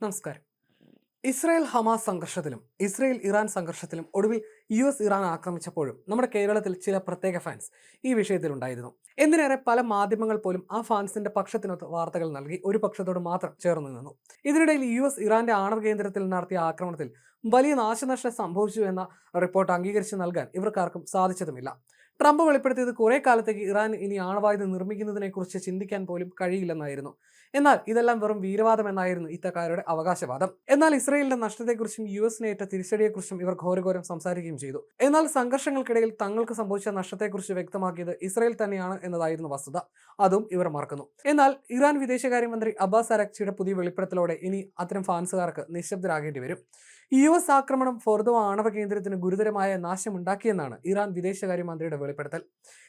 നമസ്കാരം. Israel Hamas സംഘർഷത്തിലും Israel Iran സംഘർഷത്തിലും ഒടുവിൽ യു എസ് ഇറാൻ ആക്രമിച്ചപ്പോഴും നമ്മുടെ കേരളത്തിൽ ചില പ്രത്യേക ഫാൻസ് ഈ വിഷയത്തിലുണ്ടായിരുന്നു. എന്തിനേറെ പല മാധ്യമങ്ങൾ പോലും ആ ഫാൻസിന്റെ പക്ഷത്തിനൊത്ത് വാർത്തകൾ നൽകി ഒരു പക്ഷത്തോട് മാത്രം ചേർന്ന് നിന്നു. ഇതിനിടയിൽ യു എസ് ഇറാന്റെ ആണവ കേന്ദ്രത്തിൽ നടത്തിയ ആക്രമണത്തിൽ വലിയ നാശനഷ്ടം സംഭവിച്ചു എന്ന റിപ്പോർട്ട് അംഗീകരിച്ച് നൽകാൻ ഇവർക്കാർക്കും സാധിച്ചതുമില്ല. ട്രംപ് വെളിപ്പെടുത്തിയത് കുറെ കാലത്തേക്ക് ഇറാൻ ഇനി ആണവായുധം നിർമ്മിക്കുന്നതിനെക്കുറിച്ച് ചിന്തിക്കാൻ പോലും കഴിയില്ലെന്നായിരുന്നു. എന്നാൽ ഇതെല്ലാം വെറും വീരവാദം എന്നായിരുന്നു ഇത്തക്കാരുടെ അവകാശവാദം. എന്നാൽ ഇസ്രയേലിന്റെ നഷ്ടത്തെക്കുറിച്ചും യു ഏറ്റ തിരിച്ചടിയെക്കുറിച്ചും ഇവർ ഘോരഘോരം സംസാരിക്കുകയും ചെയ്തു. എന്നാൽ സംഘർഷങ്ങൾക്കിടയിൽ തങ്ങൾക്ക് സംഭവിച്ച നഷ്ടത്തെക്കുറിച്ച് വ്യക്തമാക്കിയത് ഇസ്രയേൽ തന്നെയാണ് എന്നതായിരുന്നു വസ്തുത. അതും ഇവർ മറക്കുന്നു. എന്നാൽ ഇറാൻ വിദേശകാര്യമന്ത്രി അബ്ബാസ് അരക്ചിയുടെ പുതിയ വെളിപ്പെടുത്തലോടെ ഇനി അത്തരം ഫാൻസുകാർക്ക് നിശബ്ദരാകേണ്ടി വരും യു എസ് ആക്രമണം ഫോർദോ ആണവ കേന്ദ്രത്തിന് ഗുരുതരമായ നാശമുണ്ടാക്കിയെന്നാണ് ഇറാൻ വിദേശകാര്യമന്ത്രിയുടെ വെളിപ്പെടുത്തൽ.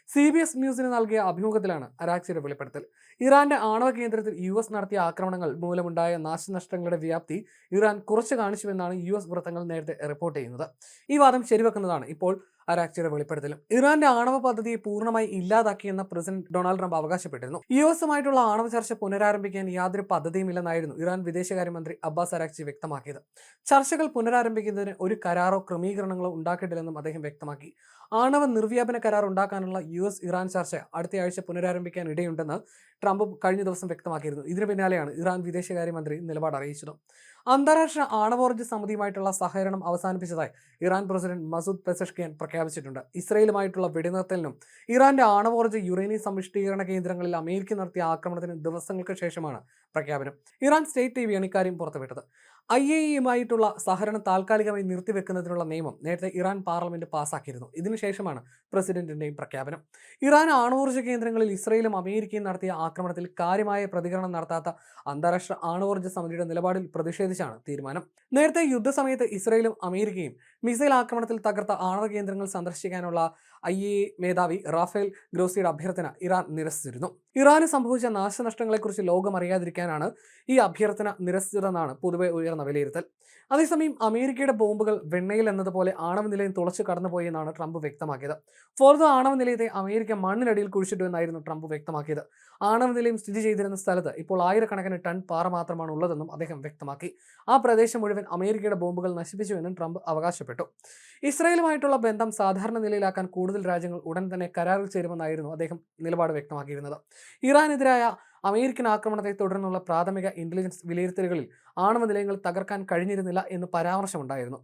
സി ബി എസ് ന്യൂസിന് നൽകിയ അഭിമുഖത്തിലാണ് അരാക്സിയുടെ വെളിപ്പെടുത്തൽ. ഇറാന്റെ ആണവ കേന്ദ്രത്തിൽ യു എസ് നടത്തിയ ആക്രമണങ്ങൾ മൂലമുണ്ടായ നാശനഷ്ടങ്ങളുടെ വ്യാപ്തി ഇറാൻ കുറച്ച് കാണിച്ചുവെന്നാണ് യു എസ് വൃത്തങ്ങൾ നേരത്തെ റിപ്പോർട്ട് ചെയ്യുന്നത്. ഈ വാദം ശരിവെക്കുന്നതാണ്. ഇപ്പോൾ അരാക്ചിയുടെ വെളിപ്പെടുത്തലും. ഇറാന്റെ ആണവ പദ്ധതിയെ പൂർണമായി ഇല്ലാതാക്കിയെന്ന പ്രസിഡന്റ് ഡൊണാൾഡ് ട്രംപ് അവകാശപ്പെട്ടിരുന്നു. യു എസുമായിട്ടുള്ള ആണവ ചർച്ച പുനരാരംഭിക്കാൻ യാതൊരു പദ്ധതിയുമില്ലെന്നായിരുന്നു ഇറാൻ വിദേശകാര്യമന്ത്രി അബ്ബാസ് അരാക്ചി വ്യക്തമാക്കിയത്. ചർച്ചകൾ പുനരാരംഭിക്കുന്നതിന് ഒരു കരാറോ ക്രമീകരണങ്ങളോ ഉണ്ടാക്കിയിട്ടില്ലെന്നും അദ്ദേഹം വ്യക്തമാക്കി. ആണവ നിർവ്യാപന കരാർ ഉണ്ടാക്കാനുള്ള യു എസ് ഇറാൻ ചർച്ച അടുത്തയാഴ്ച പുനരാരംഭിക്കാൻ ഇടയുണ്ടെന്ന് ട്രംപ് കഴിഞ്ഞ ദിവസം വ്യക്തമാക്കിയിരുന്നു. ഇതിനു പിന്നാലെയാണ് ഇറാൻ വിദേശകാര്യമന്ത്രി നിലപാട് അറിയിച്ചത്. അന്താരാഷ്ട്ര ആണവോർജ സമിതിയുമായിട്ടുള്ള സഹകരണം അവസാനിപ്പിച്ചതായി ഇറാൻ പ്രസിഡന്റ് മസൂദ് പെസഷ്കിയൻ പ്രഖ്യാപിച്ചിട്ടുണ്ട്. ഇസ്രയേലുമായിട്ടുള്ള വെടിനിർത്തലിനും ഇറാന്റെ ആണവോർജ യുറേനിയം സമ്പുഷ്ടീകരണ കേന്ദ്രങ്ങളിൽ അമേരിക്ക നടത്തിയ ആക്രമണത്തിന് ദിവസങ്ങൾക്ക് ശേഷമാണ് പ്രഖ്യാപനം. ഇറാൻ സ്റ്റേറ്റ് ടി വിയാണ് ഇക്കാര്യം പുറത്തുവിട്ടത്. ഐ എ ഇയുമായിട്ടുള്ള സഹകരണം താൽക്കാലികമായി നിർത്തിവെക്കുന്നതിനുള്ള നിയമം നേരത്തെ ഇറാൻ പാർലമെന്റ് പാസാക്കിയിരുന്നു. ഇതിനുശേഷമാണ് പ്രസിഡന്റിന്റെയും പ്രഖ്യാപനം. ഇറാൻ ആണവോർജ കേന്ദ്രങ്ങളിൽ ഇസ്രയേലും അമേരിക്കയും നടത്തിയ ആക്രമണത്തിൽ കാര്യമായ പ്രതികരണം നടത്താത്ത അന്താരാഷ്ട്ര ആണവോർജ സമിതിയുടെ നിലപാടിൽ പ്രതിഷേധിച്ചാണ് തീരുമാനം. നേരത്തെ യുദ്ധസമയത്ത് ഇസ്രയേലും അമേരിക്കയും മിസൈൽ ആക്രമണത്തിൽ തകർത്ത ആണവ കേന്ദ്രങ്ങൾ സന്ദർശിക്കാനുള്ള ഐ എ മേധാവി റാഫേൽ ഗ്രോസിയുടെ അഭ്യർത്ഥന ഇറാൻ നിരസിച്ചിരുന്നു. ഇറാന് സംഭവിച്ച നാശനഷ്ടങ്ങളെക്കുറിച്ച് ലോകം അറിയാതിരിക്കാനാണ് ഈ അഭ്യർത്ഥന നിരസിച്ചതെന്നാണ് പൊതുവെ ഉയർന്ന വിലയിരുത്തൽ. അതേസമയം അമേരിക്കയുടെ ബോംബുകൾ വെണ്ണയിൽ എന്നതുപോലെ ആണവ നിലയം തുളച്ചു കടന്നുപോയി എന്നാണ് ട്രംപ് വ്യക്തമാക്കിയത്. ഫോർദോ ആണവ നിലയത്തെ അമേരിക്ക മണ്ണിനടിയിൽ കുഴിച്ചിട്ടു എന്നായിരുന്നു ട്രംപ് വ്യക്തമാക്കിയത്. ആണവ നിലയം സ്ഥിതി ചെയ്തിരുന്ന സ്ഥലത്ത് ഇപ്പോൾ ആയിരക്കണക്കിന് ടൺ പാറ മാത്രമാണ് ഉള്ളതെന്നും അദ്ദേഹം വ്യക്തമാക്കി. ആ പ്രദേശം മുഴുവൻ അമേരിക്കയുടെ ബോംബുകൾ നശിപ്പിച്ചുവെന്നും ട്രംപ് അവകാശപ്പെട്ടു. ഇസ്രായേലുമായിട്ടുള്ള ബന്ധം സാധാരണ നിലയിലാക്കാൻ കൂടുതൽ രാജ്യങ്ങൾ ഉടൻ തന്നെ കരാറിൽ ചേരുമെന്നായിരുന്നു അദ്ദേഹം നിലപാട് വ്യക്തമാക്കിയിരുന്നത്. ഇറാനെതിരായ അമേരിക്കൻ ആക്രമണത്തെ തുടർന്നുള്ള പ്രാഥമിക ഇന്റലിജൻസ് വിലയിരുത്തലുകളിൽ ആണവ നിലയങ്ങൾ തകർക്കാൻ കഴിഞ്ഞിരുന്നില്ല എന്ന് പരാമർശമുണ്ടായിരുന്നു.